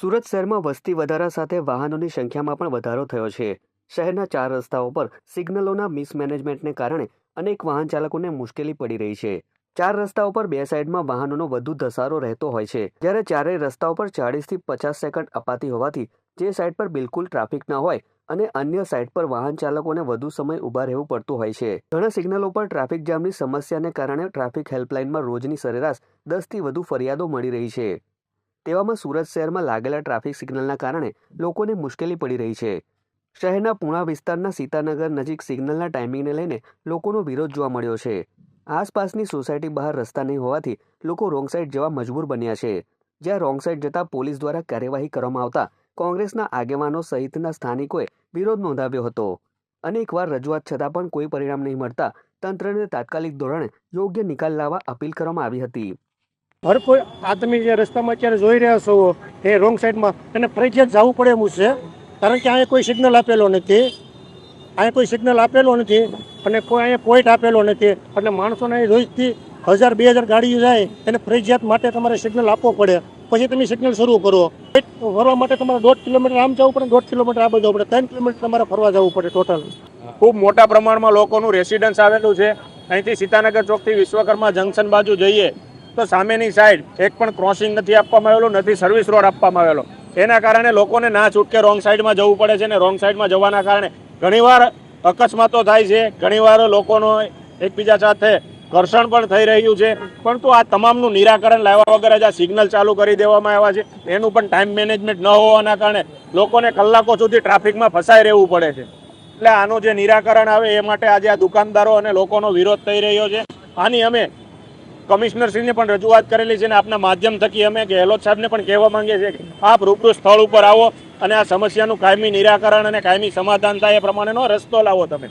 સુરત શહેરમાં વસ્તી વધારા સાથે વાહનોની સંખ્યામાં પણ વધારો થયો છે. શહેરના ચાર રસ્તાઓ પર સિગ્નલોના મિસમેનેજમેન્ટને કારણે અનેક વાહન ચાલકોને મુશ્કેલી પડી રહી છે. ચાર રસ્તાઓ પર બે સાઈડમાં વાહનોનો વધુ ધસારો રહેતો હોય છે. જ્યારે ચારેય રસ્તાઓ પર ચાળીસથી પચાસ સેકન્ડ અપાતી હોવાથી જે સાઈડ પર બિલકુલ ટ્રાફિક ન હોય અને અન્ય સાઈડ પર વાહન ચાલકોને વધુ સમય ઊભા રહેવું પડતું હોય છે. ઘણા સિગ્નલો પર ટ્રાફિક જામની સમસ્યાને કારણે ટ્રાફિક હેલ્પલાઇનમાં રોજની સરેરાશ દસથી વધુ ફરિયાદો મળી રહી છે. તેવામાં સુરત શહેરમાં લાગેલા ટ્રાફિક સિગ્નલના કારણે લોકોને મુશ્કેલી પડી રહી છે. શહેરના પૂણા વિસ્તારના સીતાનગર નજીક સિગ્નલના ટાઈમિંગને લઈને લોકોનો વિરોધ જોવા મળ્યો છે. આસપાસની સોસાયટી બહાર રસ્તા નહીં હોવાથી લોકો રોંગ સાઈડ જવા મજબૂર બન્યા છે. જ્યાં રોંગ સાઈડ જતા પોલીસ દ્વારા કાર્યવાહી કરવામાં આવતા કોંગ્રેસના આગેવાનો સહિતના સ્થાનિકોએ વિરોધ નોંધાવ્યો હતો. અનેકવાર રજૂઆત છતાં પણ કોઈ પરિણામ નહીં મળતા તંત્રને તાત્કાલિક ધોરણે યોગ્ય નિકાલ લાવવા અપીલ કરવામાં આવી હતી. હર કોઈ આ તમે જે રસ્તામાં અત્યારે જોઈ રહ્યા છો, એ રોંગ સાઈડમાં એને ફરજિયાત જવું પડે એવું છે. કારણ કે અહીંયા કોઈ સિગ્નલ આપેલો નથી. અહીંયા કોઈ સિગ્નલ આપેલો નથી. અને કોઈ અહીંયા પોઈન્ટ આપેલો નથી. એટલે માણસોને રોજથી હજાર, બે હજાર ગાડીઓ જાય, એને ફરજિયાત માટે તમારે સિગ્નલ આપવો પડે. પછી તમે સિગ્નલ શરૂ કરો. ફરવા માટે તમારે દોઢ કિલોમીટર આમ જવું પડે, દોઢ કિલોમીટર આ જવું પડે. ત્રણ કિલોમીટર તમારે ફરવા જવું પડે ટોટલ ખૂબ મોટા પ્રમાણમાં લોકોનું રેસિડન્સ આવેલું છે. અહીંથી સીતાનગર ચોકથી વિશ્વકર્મા જંકશન બાજુ જઈએ. તો સામેની સાઈડ એક પણ ક્રોસિંગ નથી આપવામાં આવેલું, નથી સર્વિસ રોડ આપવામાં આવેલો. એના કારણે લોકોને ના છૂટકે રોંગ સાઈડમાં જવું પડે છે ને રોંગ સાઈડમાં જવાના કારણે ઘણીવાર અકસ્માતો થાય છે, ઘણીવાર લોકોનો એકબીજા સાથે ઘર્ષણ પણ થઈ રહ્યું છે. પરંતુ આ તમામનું નિરાકરણ લાવવા વગર જ આ સિગ્નલ ચાલુ કરી દેવામાં આવ્યા છે. એનું પણ ટાઈમ મેનેજમેન્ટ ન હોવાના કારણે લોકોને કલાકો સુધી ટ્રાફિકમાં ફસાઈ રહેવું પડે છે. એટલે આનું જે નિરાકરણ આવે એ માટે આજે આ દુકાનદારો અને લોકોનો વિરોધ થઈ રહ્યો છે. આની અમે કમિશનરશ્રીને પણ રજૂઆત કરેલી છે અને આપના માધ્યમ થકી અમે ગેહલોત સાહેબને પણ કહેવા માંગીએ છીએ કે આપ રૂબરૂ સ્થળ ઉપર આવો અને આ સમસ્યાનું કાયમી નિરાકરણ અને કાયમી સમાધાન થાય એ પ્રમાણેનો રસ્તો લાવો તમે.